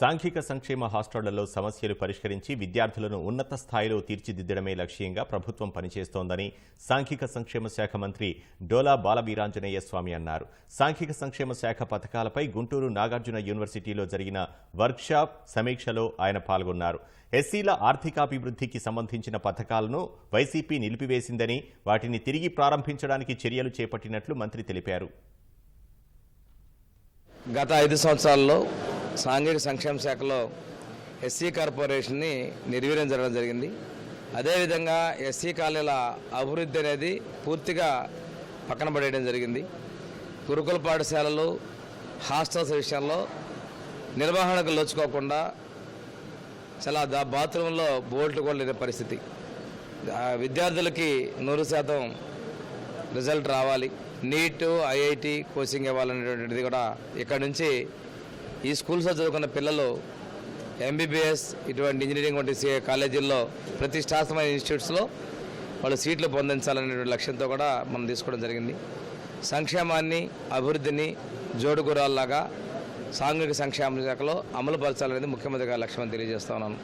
సాంఘిక సంక్షేమ హాస్టళ్ళలో సమస్యలు పరిష్కరించి విద్యార్థులను ఉన్నత స్థాయిలో తీర్చిదిద్దడమే లక్ష్యంగా ప్రభుత్వం పనిచేస్తోందని సాంఘిక సంక్షేమ శాఖ మంత్రి డోలా బాలవీరాంజనేయ స్వామి అన్నారు. సాంఘిక సంక్షేమ శాఖ పథకాలపై గుంటూరు నాగార్జున యూనివర్సిటీలో జరిగిన వర్క్షాప్ సమీక్షలో ఆయన పాల్గొన్నారు. ఎస్సీల ఆర్థికాభివృద్ధికి సంబంధించిన పథకాలను వైసీపీ నిలిపివేసిందని వాటిని తిరిగి ప్రారంభించడానికి చర్యలు చేపట్టినట్లు మంత్రి తెలిపారు. గత ఐదు సంవత్సరాల్లో సాంఘిక సంక్షేమ శాఖలో ఎస్సీ కార్పొరేషన్ని నిర్వీర్యం జరగడం జరిగింది. అదేవిధంగా ఎస్సీ కాలేల అభివృద్ధి అనేది పూర్తిగా పక్కన పడేయడం జరిగింది. గురుకుల పాఠశాలలు హాస్టల్స్ విషయంలో నిర్వహణకు లోచుకోకుండా చాలా దా బాత్రూంలో బోల్ట్ కూడా లేని పరిస్థితి. ఆ విద్యార్థులకి నూరు శాతం రిజల్ట్ రావాలి. నీట్ ఐఐటి కోచింగ్ ఇవ్వాలనేటువంటిది కూడా ఇక్కడ నుంచి ఈ స్కూల్స్లో చదువుకున్న పిల్లలు ఎంబీబీఎస్ ఇటువంటి ఇంజనీరింగ్ వంటి కాలేజీల్లో ప్రతిష్టాత్మకమైన ఇన్స్టిట్యూట్స్లో వాళ్ళు సీట్లు పొందించాలనేటువంటి లక్ష్యంతో కూడా మనం తీసుకోవడం జరిగింది. సంక్షేమాన్ని అభివృద్ధిని జోడుగురాల్లాగా సాంఘిక సంక్షేమ శాఖలో అమలుపరచాలనేది ముఖ్యమంత్రి గారి లక్ష్యం తెలియజేస్తా ఉన్నాను.